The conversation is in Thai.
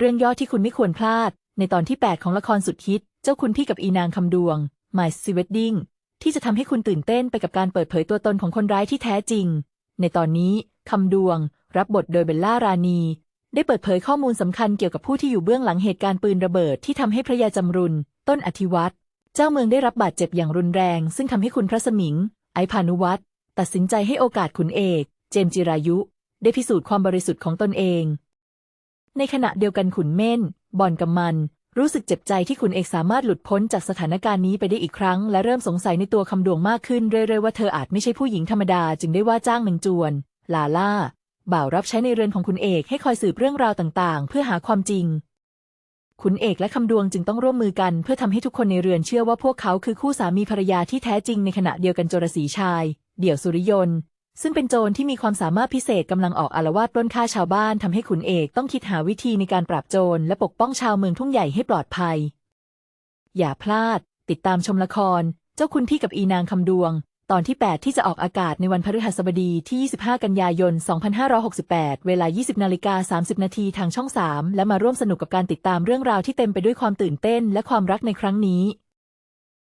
เรื่องย่อที่คุณไม่ควรพลาด ในตอนที่ 8 ของละครสุดฮิต เจ้าคุณพี่กับอีนางคำดวง My s Wedding ที่จะทำให้คุณตื่นเต้นไปกับการเปิดเผยตัวตนของคนร้ายที่แท้จริง ในตอนนี้คำดวง รับบทโดยเบลล่ารานี ได้เปิดเผยข้อมูลสำคัญเกี่ยวกับผู้ที่อยู่เบื้องหลังเหตุการณ์ปืนระเบิดที่ทำให้พระยาจำรุน ต้นอธิวัตรเจ้าเมืองได้รับบาดเจ็บอย่างรุนแรง ซึ่งทำให้คุณพระสมิง ไอพานุวัตรตัดสินใจให้โอกาสขุนเอก เจมส์จิรายุ ได้พิสูจน์ความบริสุทธิ์ของตนเอง ในขณะเดียวกันขุนเม่น บอนกำมัน รู้สึกเจ็บใจที่ขุนเอกสามารถหลุดพ้นจากสถานการณ์นี้ไปได้อีกครั้ง และเริ่มสงสัยในตัวคำดวงมากขึ้นเรื่อยๆว่าเธออาจไม่ใช่ผู้หญิงธรรมดาจึงได้ว่าจ้างนางจวน ลาล่า บ่าวรับใช้ในเรือนของขุนเอกให้คอยสืบเรื่องราวต่างๆ เพื่อหาความจริงขุนเอกและคำดวงจึงต้องร่วมมือกันเพื่อทำให้ทุกคนในเรือนเชื่อว่าพวกเขาคือคู่สามีภรรยาที่แท้จริงในขณะเดียวกันจรสีชาย เดี่ยวสุริยน ซึ่งเป็นโจรที่มีความสามารถพิเศษกำลังออกอารวาสปล้นฆ่าชาวบ้านทำให้ขุนเอกต้องคิดหาวิธีในการปราบโจรและปกป้องชาวเมืองทุ่งใหญ่ให้ปลอดภัย อย่าพลาด ติดตามชมละคร เจ้าคุณพี่กับอีนางคำดวง ตอนที่ 8 ที่จะออกอากาศในวันพฤหัสบดีที่ 25 กันยายน 2568 เวลา 20นาฬิกา30 นาทีทางช่อง 3 และมาร่วมสนุกกับการติดตามเรื่องราวที่เต็มไปด้วยความตื่นเต้น และความรักในครั้งนี้